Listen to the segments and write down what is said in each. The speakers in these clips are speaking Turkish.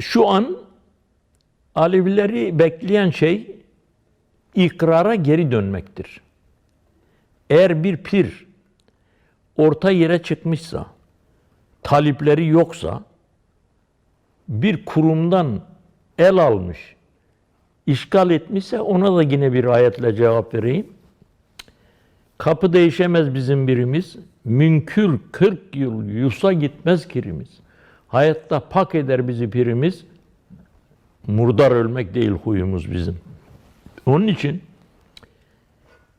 şu an Alevileri bekleyen şey ikrara geri dönmektir. Eğer bir pir orta yere çıkmışsa, talipleri yoksa, bir kurumdan el almış, işgal etmişse ona da yine bir ayetle cevap vereyim. Kapı değişemez bizim birimiz. Münkür 40 yıl yusa gitmez kirimiz. Hayatta pak eder bizi pirimiz. Murdar ölmek değil huyumuz bizim. Onun için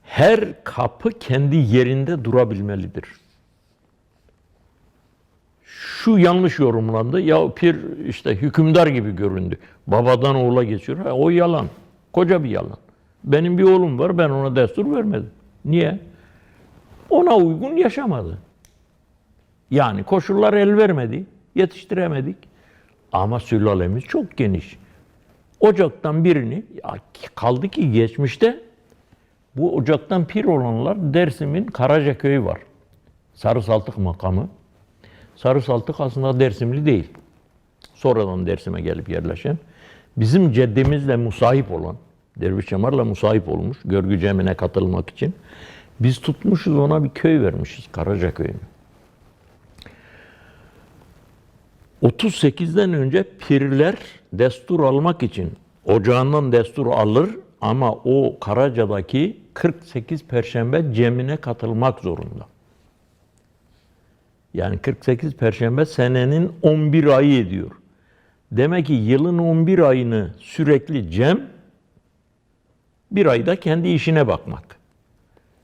her kapı kendi yerinde durabilmelidir. Şu yanlış yorumlandı. Ya pir işte hükümdar gibi göründü. Babadan oğula geçiyor. Ha, o yalan. Koca bir yalan. Benim bir oğlum var. Ben ona destur vermedim. Niye? Ona uygun yaşamadı. Yani koşullar el vermedi. Yetiştiremedik. Ama sülalemiz çok geniş. Ocaktan birini kaldı ki geçmişte bu ocaktan pir olanlar Dersim'in Karacaköy'ü var. Sarı Saltık makamı. Sarı Saltık aslında Dersimli değil. Sonradan Dersim'e gelip yerleşen. Bizim ceddimizle musahip olan, Derviş Cemar'la musahip olmuş görgü cemine katılmak için. Biz tutmuşuz ona bir köy vermişiz Karacaköy'ünü. 38'den önce pirler destur almak için ocağından destur alır ama o Karaca'daki 48 perşembe cemine katılmak zorunda. Yani 48 perşembe senenin 11 ayı ediyor. Demek ki yılın 11 ayını sürekli cem, bir ayda kendi işine bakmak.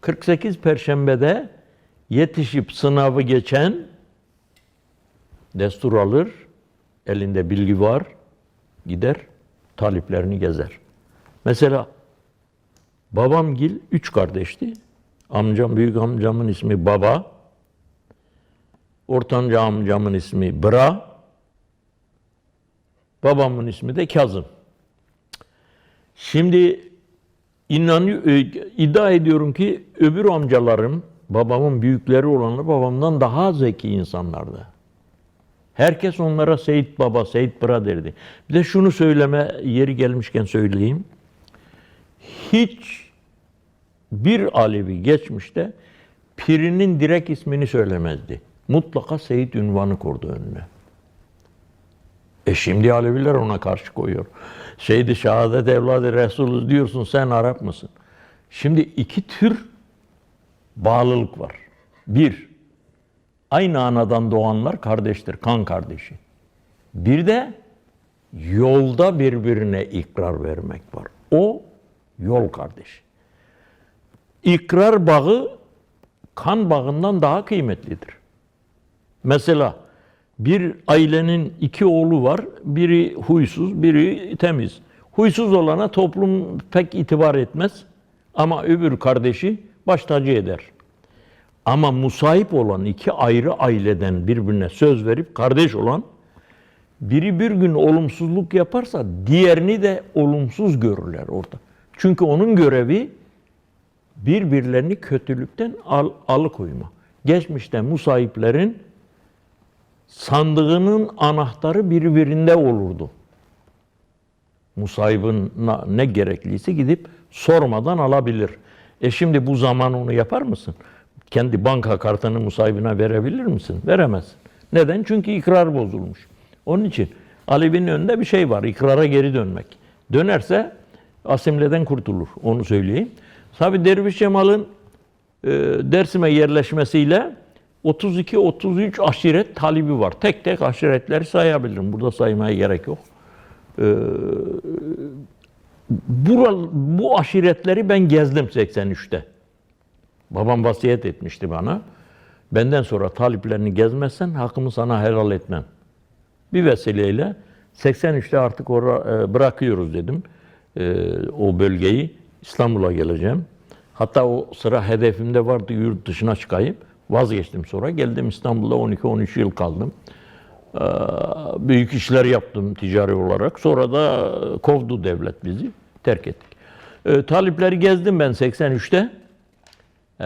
48 perşembede yetişip sınavı geçen destur alır, elinde bilgi var, gider, taliplerini gezer. Mesela babamgil üç kardeşti. Amcam, büyük amcamın ismi Baba, ortanca amcamın ismi Bra, babamın ismi de Kazım. Şimdi inanıyor, e, iddia ediyorum ki öbür amcalarım, babamın büyükleri olanlar babamdan daha zeki insanlardı. Herkes onlara Seyit Baba, Seyit Bra derdi. Bir de şunu söyleme yeri gelmişken söyleyeyim. Hiç bir Alevi geçmişte pirinin direkt ismini söylemezdi. Mutlaka Seyit ünvanı kurdu önüne. E şimdi Aleviler ona karşı koyuyor. Şeydi şehadet evladı Resulüz diyorsun sen Arap mısın? Şimdi iki tür bağlılık var. Bir, aynı anadan doğanlar kardeştir, kan kardeşi. Bir de yolda birbirine ikrar vermek var. O yol kardeşi. İkrar bağı kan bağından daha kıymetlidir. Mesela bir ailenin iki oğlu var. Biri huysuz, biri temiz. Huysuz olana toplum pek itibar etmez. Ama öbür kardeşi baş tacı eder. Ama musahip olan iki ayrı aileden birbirine söz verip kardeş olan biri bir gün olumsuzluk yaparsa diğerini de olumsuz görürler orada. Çünkü onun görevi birbirlerini kötülükten al, alıkoyma. Geçmişte musahiplerin sandığının anahtarı birbirinde olurdu. Musahibin ne gerekliyse gidip sormadan alabilir. E şimdi bu zaman onu yapar mısın? Kendi banka kartını musahibine verebilir misin? Veremezsin. Neden? Çünkü ikrar bozulmuş. Onun için Alevi'nin önünde bir şey var. İkrara geri dönmek. Dönerse asimleden kurtulur. Onu söyleyeyim. Tabi Derviş Cemal'ın e, Dersim'e yerleşmesiyle 32-33 aşiret talibi var. Tek tek aşiretleri sayabilirim. Burada saymaya gerek yok. Ee, bural, bu aşiretleri ben gezdim 83'te. Babam vasiyet etmişti bana. Benden sonra taliplerini gezmezsen hakkımı sana helal etmem. Bir vesileyle 83'te artık orada e, bırakıyoruz dedim. E, o bölgeyi İstanbul'a geleceğim. Hatta o sıra hedefimde vardı yurt dışına çıkayım. Vazgeçtim sonra. Geldim İstanbul'da 12-13 yıl kaldım. Ee, büyük işler yaptım ticari olarak. Sonra da kovdu devlet bizi. Terk ettik. Talipleri gezdim ben 83'te. Ee,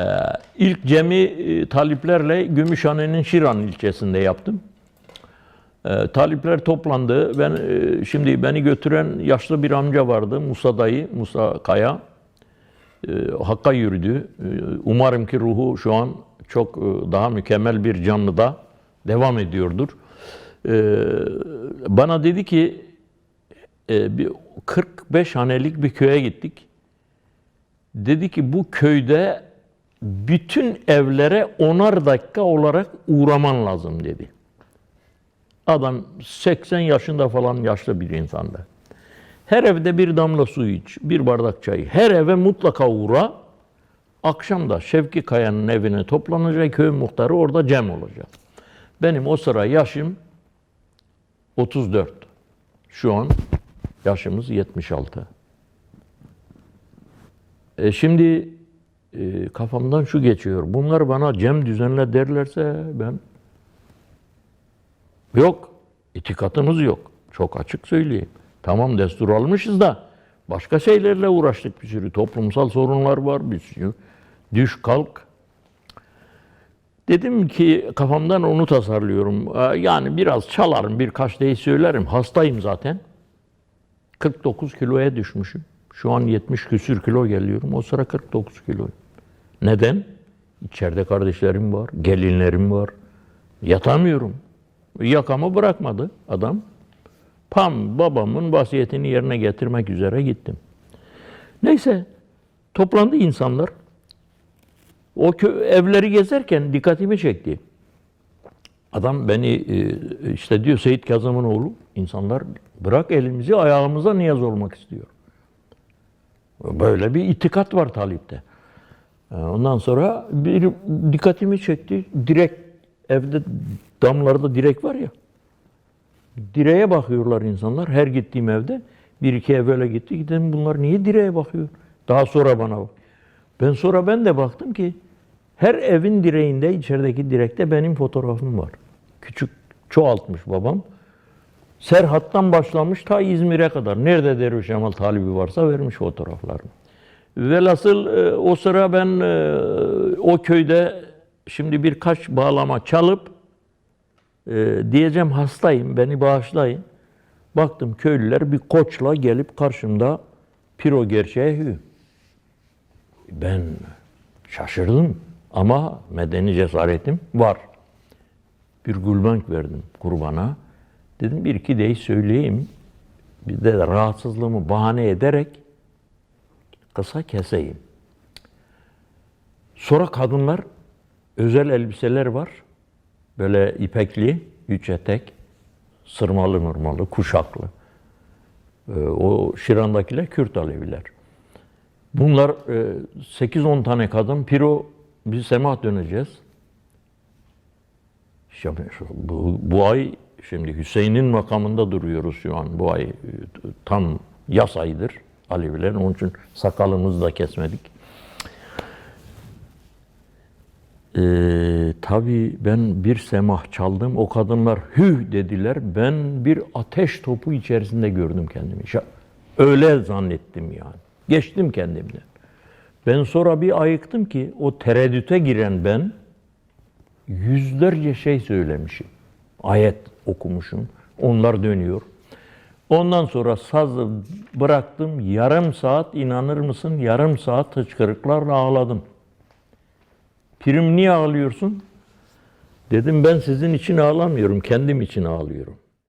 ilk cemi e, taliplerle Gümüşhane'nin Şiran ilçesinde yaptım. E, talipler toplandı. Ben e, şimdi beni götüren yaşlı bir amca vardı. Musa dayı, Musa Kaya. E, Hakka yürüdü. Umarım ki ruhu şu an çok e, daha mükemmel bir canlıda devam ediyordur. Bana dedi ki e, bir 45 hanelik bir köye gittik. Dedi ki bu köyde bütün evlere onar dakika olarak uğraman lazım dedi. Adam 80 yaşında falan yaşlı bir insandı. Her evde bir damla su iç, bir bardak çay. Her eve mutlaka uğra. Akşam da Şevki Kaya'nın evine toplanacak, köy muhtarı orada cem olacak. Benim o sıra yaşım 34. Şu an yaşımız 76. E şimdi e, kafamdan şu geçiyor. Bunlar bana cem düzenle derlerse ben yok. itikatımız yok. Çok açık söyleyeyim. Tamam destur almışız da başka şeylerle uğraştık bir sürü. Toplumsal sorunlar var bir sürü. Düş kalk. Dedim ki kafamdan onu tasarlıyorum. Ee, Yani biraz çalarım, birkaç deyim söylerim. Hastayım zaten. 49 kiloya düşmüşüm. Şu an 70 küsür kilo geliyorum. O sıra 49 kilo. Neden? İçeride kardeşlerim var, gelinlerim var. Yatamıyorum. Yakamı bırakmadı adam. Pam babamın vasiyetini yerine getirmek üzere gittim. Neyse toplandı insanlar. O kö- evleri gezerken dikkatimi çekti. Adam beni e, işte diyor Seyit Kazım'ın oğlu insanlar bırak elimizi ayağımıza niyaz olmak istiyor. Böyle bir itikat var talipte. E, Ondan sonra bir dikkatimi çekti. Direk evde damlarda direk var ya. Direğe bakıyorlar insanlar. Her gittiğim evde bir iki ev öyle gitti. Gidelim bunlar niye direğe bakıyor? Daha sonra bana bak. Ben sonra ben de baktım ki her evin direğinde içerideki direkte benim fotoğrafım var. Küçük çoğaltmış babam. Serhat'tan başlamış ta İzmir'e kadar. Nerede Derviş Cemal talibi varsa vermiş fotoğraflarını. Velhasıl e, o sıra ben e, o köyde şimdi birkaç bağlama çalıp e, diyeceğim hastayım beni bağışlayın. Baktım köylüler bir koçla gelip karşımda piro gerçeğe hü. Ben şaşırdım ama medeni cesaretim var. Bir gülbank verdim kurbana. Dedim bir iki dey söyleyeyim. Bir de rahatsızlığımı bahane ederek kısa keseyim. Sonra kadınlar özel elbiseler var. Böyle ipekli, üç etek, sırmalı mırmalı, kuşaklı. Ee, o Şiran'dakiler Kürt Aleviler. Bunlar e, 8-10 tane kadın, piro biz semah döneceğiz. Bu, bu ay şimdi Hüseyin'in makamında duruyoruz şu an. Bu ay e, tam yas ayıdır Alevilerin. Onun için sakalımızı da kesmedik. Ee, tabii ben bir semah çaldım. O kadınlar hü dediler. Ben bir ateş topu içerisinde gördüm kendimi. Öyle zannettim yani. Geçtim kendimden. Ben sonra bir ayıktım ki o tereddüte giren ben yüzlerce şey söylemişim. Ayet okumuşum. Onlar dönüyor. Ondan sonra sazı bıraktım. Yarım saat inanır mısın? Yarım saat hıçkırıklarla ağladım. Pirim niye ağlıyorsun? Dedim ben sizin için ağlamıyorum, kendim için ağlıyorum.